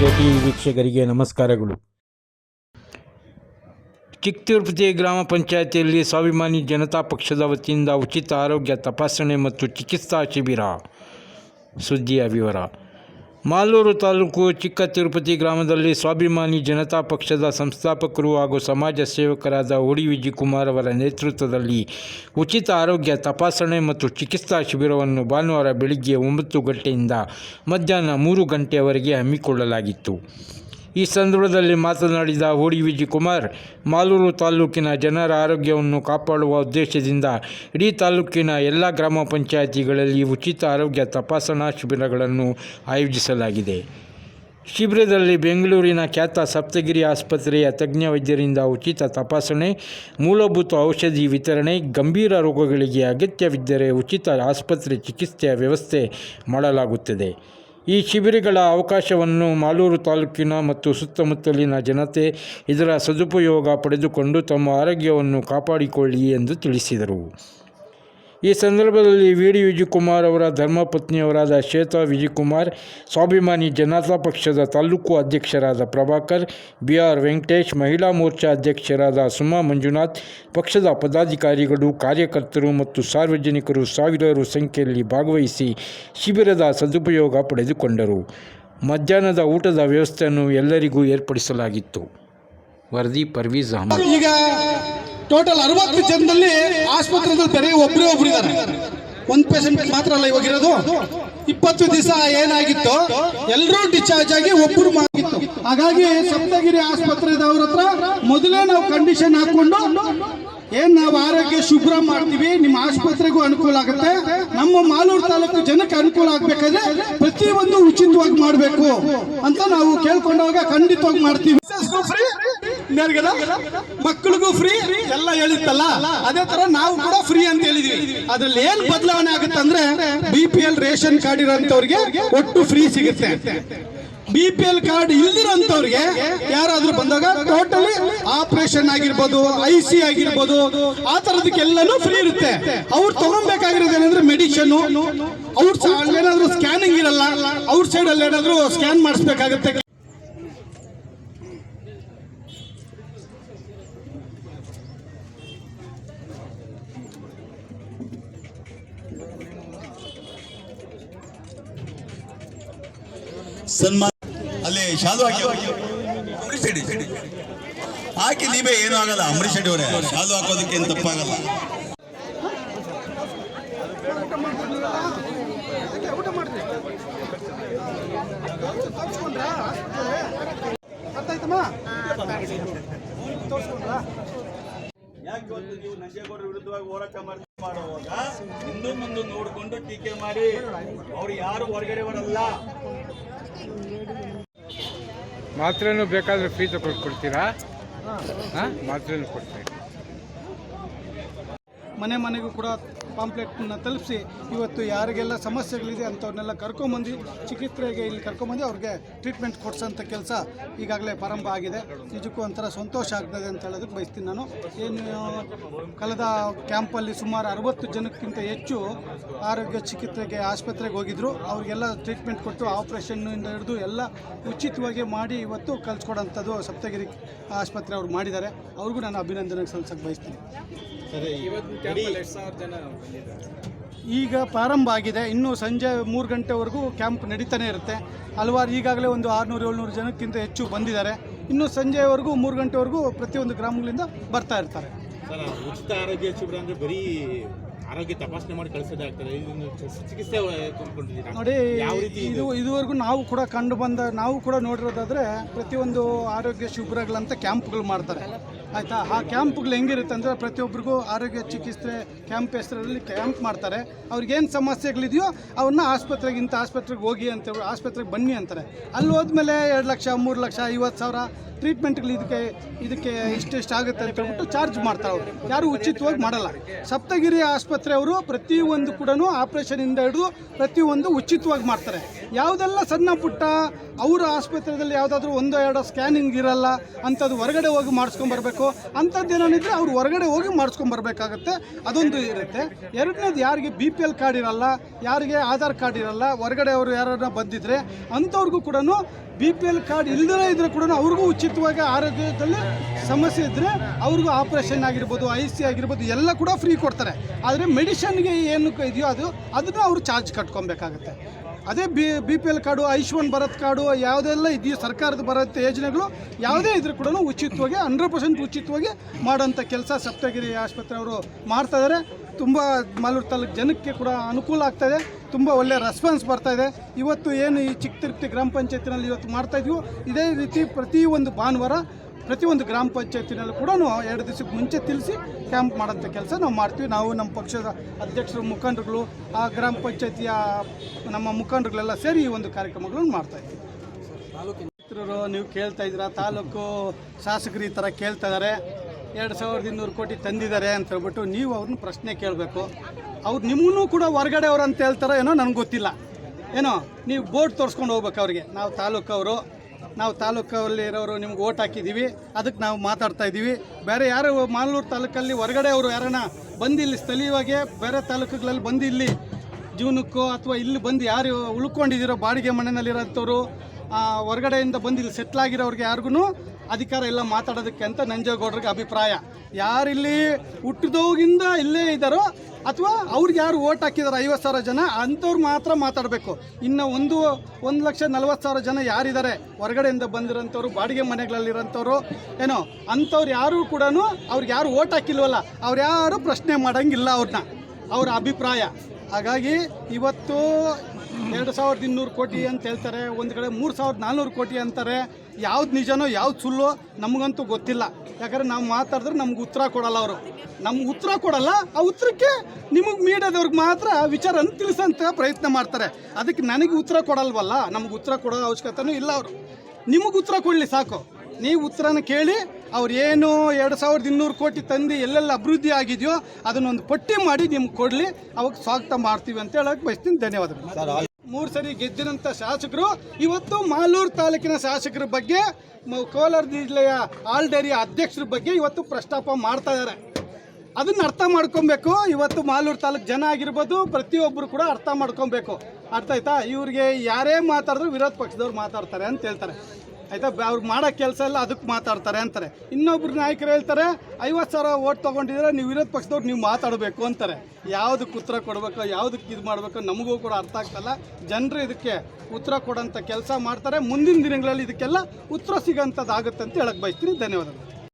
T ವೀಕ್ಷಕರಿಗೆ ನಮಸ್ಕಾರಗಳು. ಚಿಕ್ಕ ತಿರುಪತಿ ಗ್ರಾಮ ಪಂಚಾಯತಿಯಲ್ಲಿ ಸ್ವಾಭಿಮಾನಿ ಜನತಾ ಪಕ್ಷದ ವತಿಯಿಂದ ಉಚಿತ ಆರೋಗ್ಯ ತಪಾಸಣೆ ಮತ್ತು ಚಿಕಿತ್ಸಾ ಶಿಬಿರ. ಸುದ್ದಿಯ ವಿವರ. ಮಾಲೂರು ತಾಲೂಕು ಚಿಕ್ಕ ತಿರುಪತಿ ಗ್ರಾಮದಲ್ಲಿ ಸ್ವಾಭಿಮಾನಿ ಜನತಾ ಪಕ್ಷದ ಸಂಸ್ಥಾಪಕರು ಹಾಗೂ ಸಮಾಜ ಸೇವಕರಾದ ಉಡಿ ವಿಜಯಕುಮಾರ್ ಅವರ ನೇತೃತ್ವದಲ್ಲಿ ಉಚಿತ ಆರೋಗ್ಯ ತಪಾಸಣೆ ಮತ್ತು ಚಿಕಿತ್ಸಾ ಶಿಬಿರವನ್ನು ಭಾನುವಾರ ಬೆಳಿಗ್ಗೆ ಒಂಬತ್ತು ಗಂಟೆಯಿಂದ ಮಧ್ಯಾಹ್ನ ಮೂರು ಗಂಟೆಯವರೆಗೆ ಹಮ್ಮಿಕೊಳ್ಳಲಾಗಿತ್ತು. ಈ ಸಂದರ್ಭದಲ್ಲಿ ಮಾತನಾಡಿದ ಓಡಿ ವಿಜಯಕುಮಾರ್ ಮಾಲೂರು ತಾಲೂಕಿನ ಜನರ ಆರೋಗ್ಯವನ್ನು ಕಾಪಾಡುವ ಉದ್ದೇಶದಿಂದ ಇಡೀ ತಾಲೂಕಿನ ಎಲ್ಲ ಗ್ರಾಮ ಪಂಚಾಯಿತಿಗಳಲ್ಲಿ ಉಚಿತ ಆರೋಗ್ಯ ತಪಾಸಣಾ ಶಿಬಿರಗಳನ್ನು ಆಯೋಜಿಸಲಾಗಿದೆ. ಶಿಬಿರದಲ್ಲಿ ಬೆಂಗಳೂರಿನ ಖ್ಯಾತ ಸಪ್ತಗಿರಿ ಆಸ್ಪತ್ರೆಯ ತಜ್ಞ ವೈದ್ಯರಿಂದ ಉಚಿತ ತಪಾಸಣೆ, ಮೂಲಭೂತ ಔಷಧಿ ವಿತರಣೆ, ಗಂಭೀರ ರೋಗಗಳಿಗೆ ಅಗತ್ಯವಿದ್ದರೆ ಉಚಿತ ಆಸ್ಪತ್ರೆ ಚಿಕಿತ್ಸೆಯ ವ್ಯವಸ್ಥೆ ಮಾಡಲಾಗುತ್ತದೆ. ಈ ಶಿಬಿರಗಳ ಅವಕಾಶವನ್ನು ಮಾಲೂರು ತಾಲೂಕಿನ ಮತ್ತು ಸುತ್ತಮುತ್ತಲಿನ ಜನತೆ ಇದರ ಸದುಪಯೋಗ ಪಡೆದುಕೊಂಡು ತಮ್ಮ ಆರೋಗ್ಯವನ್ನು ಕಾಪಾಡಿಕೊಳ್ಳಿ ಎಂದು ತಿಳಿಸಿದರು. ಈ ಸಂದರ್ಭದಲ್ಲಿ ವಿ ಡಿ ವಿಜಯಕುಮಾರ್ ಅವರ ಧರ್ಮಪತ್ನಿಯವರಾದ ಶ್ವೇತಾ ವಿಜಯಕುಮಾರ್, ಸ್ವಾಭಿಮಾನಿ ಜನತಾ ಪಕ್ಷದ ತಾಲೂಕು ಅಧ್ಯಕ್ಷರಾದ ಪ್ರಭಾಕರ್ ಬಿ ಆರ್ ವೆಂಕಟೇಶ್, ಮಹಿಳಾ ಮೋರ್ಚಾ ಅಧ್ಯಕ್ಷರಾದ ಸುಮಾ ಮಂಜುನಾಥ್, ಪಕ್ಷದ ಪದಾಧಿಕಾರಿಗಳು, ಕಾರ್ಯಕರ್ತರು ಮತ್ತು ಸಾರ್ವಜನಿಕರು ಸಾವಿರಾರು ಸಂಖ್ಯೆಯಲ್ಲಿ ಭಾಗವಹಿಸಿ ಶಿಬಿರದ ಸದುಪಯೋಗ ಪಡೆದುಕೊಂಡರು. ಮಧ್ಯಾಹ್ನದ ಊಟದ ವ್ಯವಸ್ಥೆಯನ್ನು ಎಲ್ಲರಿಗೂ ಏರ್ಪಡಿಸಲಾಗಿತ್ತು. ವರದಿ ಪರ್ವೀಜ್ ಅಹಮದ್. ಟೋಟಲ್ ಅರವತ್ತು ಜನದಲ್ಲಿ ಆಸ್ಪತ್ರೆದಲ್ಲಿ ಬರೀ ಒಬ್ಬರೇ ಒಬ್ರು ಇದ್ದಾರೆ. ಒಂದ್ ಪೇಷಂಟ್ ಮಾತ್ರ ಅಲ್ಲ ಇವಾಗ ಇರೋದು. ಇಪ್ಪತ್ತು ದಿವಸ ಏನಾಗಿತ್ತು ಎಲ್ಲರೂ ಡಿಸ್ಚಾರ್ಜ್ ಆಗಿ ಒಬ್ಬರು ಆಗಿತ್ತು. ಹಾಗಾಗಿ ಸಪ್ತಗಿರಿ ಆಸ್ಪತ್ರೆದವ್ರ ಹತ್ರ ಮೊದಲೇ ನಾವು ಕಂಡೀಷನ್ ಹಾಕೊಂಡು ಏನ್ ನಾವು ಆರೋಗ್ಯ ಶುಭ್ರ ಮಾಡ್ತೀವಿ, ನಿಮ್ಮ ಆಸ್ಪತ್ರೆಗೂ ಅನುಕೂಲ ಆಗುತ್ತೆ. ನಮ್ಮ ಮಾಲೂರು ತಾಲೂಕು ಜನಕ್ಕೆ ಅನುಕೂಲ ಆಗ್ಬೇಕಾದ್ರೆ ಪ್ರತಿಯೊಂದು ಉಚಿತವಾಗಿ ಮಾಡಬೇಕು ಅಂತ ನಾವು ಕೇಳ್ಕೊಂಡಾಗ ಖಂಡಿತವಾಗಿ ಮಾಡ್ತೀವಿ. ಮಕ್ಕಳಿಗೂ ಫ್ರೀ ಎಲ್ಲ ಹೇಳಿತ್ತಲ್ಲ? ಅದೇ ತರ ನಾವು ಕೂಡ ಫ್ರೀ ಅಂತ ಹೇಳಿದ್ವಿ. ಅದ್ರಲ್ಲಿ ಏನ್ ಬದಲಾವಣೆ ಆಗುತ್ತೆ ಅಂದ್ರೆ B P L ration card ಇರೋಂಥವ್ರಿಗೆ ಒಟ್ಟು ಫ್ರೀ ಸಿಗುತ್ತೆ. ಬಿ ಪಿ ಎಲ್ ಕಾರ್ಡ್ ಇಲ್ದಿರೋಂಥವ್ರಿಗೆ ಯಾರಾದ್ರೂ ಬಂದಾಗ ಟೋಟಲಿ ಆಪರೇಷನ್ ಆಗಿರ್ಬೋದು ಐ ಸಿ ಆಗಿರ್ಬೋದು, ಆ ತರದಕ್ಕೆಲ್ಲನೂ ಫ್ರೀ ಇರುತ್ತೆ. ಅವ್ರು ತಗೊಬೇಕಾಗಿರೋದು ಏನಂದ್ರೆ ಮೆಡಿಷನ್ ಔಟ್ ಏನಾದ್ರು ಸ್ಕ್ಯಾನಿಂಗ್ ಇರಲ್ಲ ಔಟ್ ಸೈಡ್ ಅಲ್ಲಿ ಏನಾದ್ರು ಸ್ಕ್ಯಾನ್ ಮಾಡಿಸ್ಬೇಕಾಗುತ್ತೆ. ಸನ್ಮಾನ ಅಲ್ಲಿ ಶಾಲು ಹಾಕಿ ಅಂಬರೀಶ್ ರೆಡ್ಡಿ ಹಾಕಿ ನೀವೇ ಏನೂ ಆಗಲ್ಲ ಅಂಬರೀಶ್ ರೆಡ್ಡಿ ಅವರೇ. ಶಾಲು ಹಾಕೋದಕ್ಕೆ ಏನು ತಪ್ಪಾಗಲ್ಲ. ಯಾಕೆ ನೀವು ನಂಜೇಗೌಡರ ವಿರುದ್ಧವಾಗಿ ಹೋರಾಟ ಮಾಡ್ತಾ ಮಾಡುವಾಗ ಹಿಂದೂ ಮುಂದೆ ನೋಡಿಕೊಂಡು ಟೀಕೆ ಮಾಡಿ. ಅವ್ರು ಯಾರು ಹೊರಗಡೆ ಬರಲ್ಲ. ಮಾತ್ರೆನೂ ಬೇಕಾದರೆ ಫ್ರೀ ಕೊಟ್ಟು ಕೊಡ್ತೀರಾ ಹಾಂ, ಮಾತ್ರೆನೂ ಕೊಡ್ತೀವಿ ಮನೆ ಮನೆಗೂ ಕೂಡ ಪಾಂಪ್ಲೆಟ್ನ ತಲುಪಿಸಿ ಇವತ್ತು ಯಾರಿಗೆಲ್ಲ ಸಮಸ್ಯೆಗಳಿದೆ ಅಂಥವ್ರನ್ನೆಲ್ಲ ಕರ್ಕೊಂಬಂದು ಚಿಕಿತ್ಸೆಗೆ ಇಲ್ಲಿ ಕರ್ಕೊಂಬಂದು ಅವ್ರಿಗೆ ಟ್ರೀಟ್ಮೆಂಟ್ ಕೊಡ್ಸೋಂಥ ಕೆಲಸ ಈಗಾಗಲೇ ಪ್ರಾರಂಭ ಆಗಿದೆ. ನಿಜಕ್ಕೂ ಒಂಥರ ಸಂತೋಷ ಆಗ್ತದೆ ಅಂತ ಹೇಳೋದಕ್ಕೆ ಬಯಸ್ತೀನಿ ನಾನು. ಏನು, ಕಳೆದ ಕ್ಯಾಂಪಲ್ಲಿ ಸುಮಾರು ಅರವತ್ತು ಜನಕ್ಕಿಂತ ಹೆಚ್ಚು ಆರೋಗ್ಯ ಚಿಕಿತ್ಸೆಗೆ ಆಸ್ಪತ್ರೆಗೆ ಹೋಗಿದ್ರು. ಅವ್ರಿಗೆಲ್ಲ ಟ್ರೀಟ್ಮೆಂಟ್ ಕೊಟ್ಟು ಆಪ್ರೇಷನ್ನಿಂದ ಹಿಡಿದು ಎಲ್ಲ ಉಚಿತವಾಗಿ ಮಾಡಿ ಇವತ್ತು ಕಲ್ಸ್ಕೊಡೋಂಥದ್ದು ಸಪ್ತಗಿರಿ ಆಸ್ಪತ್ರೆ ಅವ್ರು ಮಾಡಿದ್ದಾರೆ. ಅವ್ರಿಗೂ ನಾನು ಅಭಿನಂದನೆ ಸಲ್ಲಿಸಕ್ಕೆ ಬಯಸ್ತೀನಿ. ಈಗ ಪ್ರಾರಂಭ ಆಗಿದೆ. ಇನ್ನು ಸಂಜೆ ಮೂರು ಗಂಟೆವರೆಗೂ ಕ್ಯಾಂಪ್ ನಡೀತಾನೆ ಇರುತ್ತೆ. ಹಲವಾರು ಈಗಾಗಲೇ ಒಂದು ಆರುನೂರು ಏಳ್ನೂರು ಜನಕ್ಕಿಂತ ಹೆಚ್ಚು ಬಂದಿದ್ದಾರೆ. ಇನ್ನು ಸಂಜೆವರೆಗೂ ಮೂರು ಗಂಟೆವರೆಗೂ ಪ್ರತಿಯೊಂದು ಗ್ರಾಮಗಳಿಂದ ಬರ್ತಾ ಇರ್ತಾರೆ. ಸರ್ ಉಚಿತ ಆರೋಗ್ಯ ಶಿಬಿರ ಅಂದರೆ ಬರೀ ಆರೋಗ್ಯ ತಪಾಸಣೆ ಮಾಡಿ ಕಳಿಸೋದೇ ಆಗ್ತದೆ. ಇದನ್ನು ಚಿಕಿತ್ಸೆ ನೋಡಿ ಯಾವ ರೀತಿ ಇದು? ಇದುವರೆಗೂ ನಾವು ಕೂಡ ಕಂಡು ಬಂದ ನಾವು ಕೂಡ ನೋಡಿರೋದಾದ್ರೆ ಪ್ರತಿಯೊಂದು ಆರೋಗ್ಯ ಶಿಬಿರಗಳಂತ ಕ್ಯಾಂಪ್ಗಳು ಮಾಡ್ತಾರೆ. ಆಯ್ತಾ? ಆ ಕ್ಯಾಂಪ್ಗಳು ಹೆಂಗಿರುತ್ತೆ ಅಂದರೆ ಪ್ರತಿಯೊಬ್ಬರಿಗೂ ಆರೋಗ್ಯ ಚಿಕಿತ್ಸೆ ಕ್ಯಾಂಪ್ ಹೆಸರಲ್ಲಿ ಕ್ಯಾಂಪ್ ಮಾಡ್ತಾರೆ. ಅವ್ರಿಗೇನು ಸಮಸ್ಯೆಗಳಿದೆಯೋ ಅವ್ರನ್ನ ಆಸ್ಪತ್ರೆಗೆ ಇಂಥ ಆಸ್ಪತ್ರೆಗೆ ಹೋಗಿ ಅಂತ ಆಸ್ಪತ್ರೆಗೆ ಬನ್ನಿ ಅಂತಾರೆ. ಅಲ್ಲಿ ಹೋದ್ಮೇಲೆ ಎರಡು ಲಕ್ಷ, ಮೂರು ಲಕ್ಷ, ಐವತ್ತು ಸಾವಿರ ಟ್ರೀಟ್ಮೆಂಟ್ಗಳು ಇದಕ್ಕೆ ಇದಕ್ಕೆ ಇಷ್ಟೆಷ್ಟು ಆಗುತ್ತೆ ಅಂತ ಹೇಳ್ಬಿಟ್ಟು ಚಾರ್ಜ್ ಮಾಡ್ತಾರೆ ಅವರು. ಯಾರು ಉಚಿತವಾಗಿ ಮಾಡಲ್ಲ. ಸಪ್ತಗಿರಿ ಆಸ್ಪತ್ರೆಯವರು ಪ್ರತಿಯೊಂದು ಕೂಡ ಆಪ್ರೇಷನಿಂದ ಹಿಡಿದು ಪ್ರತಿಯೊಂದು ಉಚಿತವಾಗಿ ಮಾಡ್ತಾರೆ. ಯಾವುದೆಲ್ಲ ಸಣ್ಣ ಪುಟ್ಟ ಅವರ ಆಸ್ಪತ್ರೆಯಲ್ಲಿ ಯಾವುದಾದ್ರೂ ಒಂದು, ಎರಡು ಸ್ಕ್ಯಾನಿಂಗ್ ಇರಲ್ಲ, ಅಂಥದ್ದು ಹೊರಗಡೆ ಹೋಗಿ ಮಾಡಿಸ್ಕೊಂಬರ್ಬೇಕು ಅಂಥದ್ದು ಏನಾನಿದ್ರೆ ಅವ್ರು ಹೊರಗಡೆ ಹೋಗಿ ಮಾಡಿಸ್ಕೊಂಬರ್ಬೇಕಾಗತ್ತೆ ಅದೊಂದು ಇರುತ್ತೆ. ಎರಡನೇದು ಯಾರಿಗೆ ಬಿ ಪಿ ಎಲ್ ಕಾರ್ಡ್ ಇರಲ್ಲ, ಯಾರಿಗೆ ಆಧಾರ್ ಕಾರ್ಡ್ ಇರಲ್ಲ, ಹೊರಗಡೆ ಅವರು ಯಾರನ್ನ ಬಂದಿದ್ರೆ ಅಂಥವ್ರಿಗೂ ಕೂಡ ಬಿ ಪಿ ಎಲ್ ಕಾರ್ಡ್ ಇಲ್ಲದೇ ಇದ್ರೆ ಕೂಡ ಅವ್ರಿಗೂ ಉಚಿತವಾಗಿ ಆರೋಗ್ಯದಲ್ಲಿ ಸಮಸ್ಯೆ ಇದ್ದರೆ ಅವ್ರಿಗೂ ಆಪ್ರೇಷನ್ ಆಗಿರ್ಬೋದು ಐ ಸಿ ಆಗಿರ್ಬೋದು, ಎಲ್ಲ ಕೂಡ ಫ್ರೀ ಕೊಡ್ತಾರೆ. ಆದರೆ ಮೆಡಿಷನ್ಗೆ ಏನು ಇದೆಯೋ ಅದು, ಅದನ್ನು ಅವರು ಚಾರ್ಜ್ ಕಟ್ಕೊಬೇಕಾಗತ್ತೆ. ಅದೇ B B P L card, Ayushman Bharat card, ಯಾವುದೆಲ್ಲ ಇದೆಯೋ ಸರ್ಕಾರದ ಭಾರತ ಯೋಜನೆಗಳು, ಯಾವುದೇ ಇದ್ರೂ ಕೂಡ ಉಚಿತವಾಗಿ, ಹಂಡ್ರೆಡ್ ಪರ್ಸೆಂಟ್ ಉಚಿತವಾಗಿ ಮಾಡೋಂಥ ಕೆಲಸ ಸಪ್ತಗಿರಿ ಆಸ್ಪತ್ರೆ ಅವರು ಮಾಡ್ತಾ ಇದ್ದಾರೆ ತುಂಬ ಮಾಲೂರು ತಾಲೂಕು ಜನಕ್ಕೆ ಕೂಡ ಅನುಕೂಲ ಆಗ್ತಾಯಿದೆ ತುಂಬ ಒಳ್ಳೆಯ ರೆಸ್ಪಾನ್ಸ್ ಬರ್ತಾ ಇದೆ. ಇವತ್ತು ಏನು ಈ ಚಿಕ್ಕ ತಿರುಪತಿ ಗ್ರಾಮ ಪಂಚಾಯತಿನಲ್ಲಿ ಇವತ್ತು ಮಾಡ್ತಾಯಿದ್ವಿ ಇದೇ ರೀತಿ ಪ್ರತಿ ಒಂದು ಭಾನುವಾರ ಪ್ರತಿಯೊಂದು ಗ್ರಾಮ ಪಂಚಾಯತಿನಲ್ಲೂ ಕೂಡ ಎರಡು ದಿವಸಕ್ಕೆ ಮುಂಚೆ ತಿಳಿಸಿ ಕ್ಯಾಂಪ್ ಮಾಡೋಂಥ ಕೆಲಸ ನಾವು ಮಾಡ್ತೀವಿ. ನಾವು ನಮ್ಮ ಪಕ್ಷದ ಅಧ್ಯಕ್ಷರು, ಮುಖಂಡರುಗಳು, ಆ ಗ್ರಾಮ ಪಂಚಾಯತಿಯ ನಮ್ಮ ಮುಖಂಡರುಗಳೆಲ್ಲ ಸೇರಿ ಈ ಒಂದು ಕಾರ್ಯಕ್ರಮಗಳನ್ನು ಮಾಡ್ತಾ ಇದ್ದೀವಿ. ಮಿತ್ರರು, ನೀವು ಕೇಳ್ತಾ ಇದ್ದೀರಾ, ತಾಲೂಕು ಶಾಸಕರು ಈ ಥರ ಕೇಳ್ತಾ ಇದ್ದಾರೆ. ಎರಡು ಸಾವಿರದ ಇನ್ನೂರು ಕೋಟಿ ತಂದಿದ್ದಾರೆ ಅಂತ ಹೇಳ್ಬಿಟ್ಟು ನೀವು ಅವ್ರನ್ನ ಪ್ರಶ್ನೆ ಕೇಳಬೇಕು. ಅವ್ರು ನಿಮ್ಮನ್ನೂ ಕೂಡ ಹೊರಗಡೆ ಅವ್ರು ಅಂತ ಹೇಳ್ತಾರೋ ಏನೋ ನನಗೆ ಗೊತ್ತಿಲ್ಲ. ಏನೋ, ನೀವು ಬೋರ್ಡ್ ತೋರಿಸ್ಕೊಂಡು ಹೋಗ್ಬೇಕು ಅವ್ರಿಗೆ. ನಾವು ತಾಲೂಕವರು. ನಾವು ತಾಲೂಕಲ್ಲಿ ಇರೋರು ನಿಮ್ಗೆ ಓಟ್ ಹಾಕಿದ್ದೀವಿ, ಅದಕ್ಕೆ ನಾವು ಮಾತಾಡ್ತಾ ಇದ್ದೀವಿ. ಬೇರೆ ಯಾರು ಮಾಲೂರು ತಾಲೂಕಲ್ಲಿ ಹೊರಗಡೆ ಅವರು ಯಾರನ್ನ ಬಂದು ಇಲ್ಲಿ ಸ್ಥಳೀಯವಾಗಿ ಬೇರೆ ತಾಲೂಕುಗಳಲ್ಲಿ ಬಂದು ಇಲ್ಲಿ ಜೀವನಕ್ಕೋ ಅಥವಾ ಇಲ್ಲಿ ಬಂದು ಯಾರು ಉಳ್ಕೊಂಡಿದ್ದೀರೋ ಬಾಡಿಗೆ ಮನೆಯಲ್ಲಿರೋಂಥವ್ರು ಹೊರಗಡೆಯಿಂದ ಬಂದು ಇಲ್ಲಿ ಸೆಟ್ಲ್ ಆಗಿರೋರಿಗೆ ಯಾರಿಗೂ ಅಧಿಕಾರ ಇಲ್ಲ ಮಾತಾಡೋದಕ್ಕೆ ಅಂತ ನಂಜೇಗೌಡ್ರಿಗೆ ಅಭಿಪ್ರಾಯ. ಯಾರಿಲ್ಲಿ ಹುಟ್ಟಿದೋಗಿಂದ ಇಲ್ಲೇ ಇದ್ದಾರೋ ಅಥವಾ ಅವ್ರಿಗೆ ಯಾರು ಓಟ್ ಹಾಕಿದಾರೆ ಐವತ್ತು ಸಾವಿರ ಜನ, ಅಂಥವ್ರು ಮಾತ್ರ ಮಾತಾಡಬೇಕು. ಇನ್ನು ಒಂದು ಒಂದು ಲಕ್ಷ ನಲ್ವತ್ತು ಸಾವಿರ ಜನ ಯಾರಿದ್ದಾರೆ? ಹೊರಗಡೆಯಿಂದ ಬಂದಿರೋಂಥವ್ರು, ಬಾಡಿಗೆ ಮನೆಗಳಲ್ಲಿರೋಂಥವ್ರು, ಏನೋ, ಅಂಥವ್ರು ಯಾರು ಕೂಡ ಅವ್ರಿಗೆ ಯಾರು ಓಟ್ ಹಾಕಿಲ್ವಲ್ಲ, ಅವ್ರು ಯಾರು ಪ್ರಶ್ನೆ ಮಾಡೋಂಗಿಲ್ಲ ಅವ್ರನ್ನ. ಅವರ ಅಭಿಪ್ರಾಯ. ಹಾಗಾಗಿ ಇವತ್ತು ಎರಡು ಸಾವಿರದ ಇನ್ನೂರು ಕೋಟಿ ಅಂತ ಹೇಳ್ತಾರೆ, ಒಂದು ಕಡೆ ಮೂರು ಸಾವಿರದ ನಾನ್ನೂರು ಕೋಟಿ ಅಂತಾರೆ. ಯಾವ್ದು ನಿಜನೋ, ಯಾವ್ದು ಸುಳ್ಳು ನಮಗಂತೂ ಗೊತ್ತಿಲ್ಲ. ಯಾಕಂದ್ರೆ ನಾವು ಮಾತಾಡಿದ್ರೆ ನಮ್ಗೆ ಉತ್ತರ ಕೊಡಲ್ಲ ಅವರು. ನಮ್ಗೆ ಉತ್ತರ ಕೊಡಲ್ಲ, ಆ ಉತ್ತರಕ್ಕೆ ನಿಮಗೆ ಮೀಡಿಯಾದವ್ರಿಗೆ ಮಾತ್ರ ವಿಚಾರನ ತಿಳಿಸೋಂಥ ಪ್ರಯತ್ನ ಮಾಡ್ತಾರೆ. ಅದಕ್ಕೆ ನನಗೆ ಉತ್ತರ ಕೊಡಲ್ವಲ್ಲ, ನಮ್ಗೆ ಉತ್ತರ ಕೊಡೋ ಅವಶ್ಯಕತೆನೂ ಇಲ್ಲ ಅವರು. ನಿಮಗೆ ಉತ್ತರ ಕೊಡಲಿ ಸಾಕು. ನೀವು ಉತ್ತರನ ಕೇಳಿ, ಅವ್ರು ಏನು ಎರಡು ಸಾವಿರದ ಇನ್ನೂರು ಕೋಟಿ ತಂದು ಎಲ್ಲೆಲ್ಲ ಅಭಿವೃದ್ಧಿ ಆಗಿದೆಯೋ, ಅದನ್ನೊಂದು ಪಟ್ಟಿ ಮಾಡಿ ನಿಮ್ಗೆ ಕೊಡಲಿ. ಅವಾಗ ಸ್ವಾಗತ ಮಾಡ್ತೀವಿ ಅಂತ ಹೇಳೋಕ್ಕೆ ಬಯಸ್ತೀನಿ. ಧನ್ಯವಾದಗಳು. ಮೂರು ಸರಿ ಗೆದ್ದಿರಂಥ ಶಾಸಕರು. ಇವತ್ತು ಮಾಲೂರು ತಾಲೂಕಿನ ಶಾಸಕರ ಬಗ್ಗೆ ಕೋಲಾರ ಜಿಲ್ಲೆಯ ಆಲ್ಡೇರಿಯ ಅಧ್ಯಕ್ಷರ ಬಗ್ಗೆ ಇವತ್ತು ಪ್ರಸ್ತಾಪ ಮಾಡ್ತಾ ಇದ್ದಾರೆ. ಅದನ್ನು ಅರ್ಥ ಮಾಡ್ಕೊಬೇಕು. ಇವತ್ತು ಮಾಲೂರು ತಾಲೂಕು ಜನ ಆಗಿರ್ಬೋದು ಪ್ರತಿಯೊಬ್ಬರು ಕೂಡ ಅರ್ಥ ಮಾಡ್ಕೊಬೇಕು. ಅರ್ಥ ಆಯ್ತಾ? ಇವ್ರಿಗೆ ಯಾರೇ ಮಾತಾಡಿದ್ರು ವಿರೋಧ ಪಕ್ಷದವ್ರು ಮಾತಾಡ್ತಾರೆ ಅಂತ ಹೇಳ್ತಾರೆ. ಆಯ್ತಾ? ಅವ್ರು ಮಾಡೋ ಕೆಲಸ ಎಲ್ಲ ಅದಕ್ಕೆ ಮಾತಾಡ್ತಾರೆ ಅಂತಾರೆ. ಇನ್ನೊಬ್ರು ನಾಯಕರು ಹೇಳ್ತಾರೆ, ಐವತ್ತು ಸಾವಿರ ಓಟ್ ತೊಗೊಂಡಿದ್ರೆ ನೀವು ವಿರೋಧ ಪಕ್ಷದವ್ರು ನೀವು ಮಾತಾಡಬೇಕು ಅಂತಾರೆ. ಯಾವುದಕ್ಕೆ ಉತ್ತರ ಕೊಡಬೇಕು, ಯಾವುದಕ್ಕೆ ಇದು ಮಾಡಬೇಕು ನಮಗೂ ಕೂಡ ಅರ್ಥ ಆಗ್ತಲ್ಲ ಜನರು ಇದಕ್ಕೆ ಉತ್ತರ ಕೊಡೋಂಥ ಕೆಲಸ ಮಾಡ್ತಾರೆ. ಮುಂದಿನ ದಿನಗಳಲ್ಲಿ ಇದಕ್ಕೆಲ್ಲ ಉತ್ತರ ಸಿಗೋಂಥದ್ದಾಗುತ್ತೆ ಅಂತ ಹೇಳಕ್ಕೆ ಬಯಸ್ತೀನಿ. ಧನ್ಯವಾದಗಳು.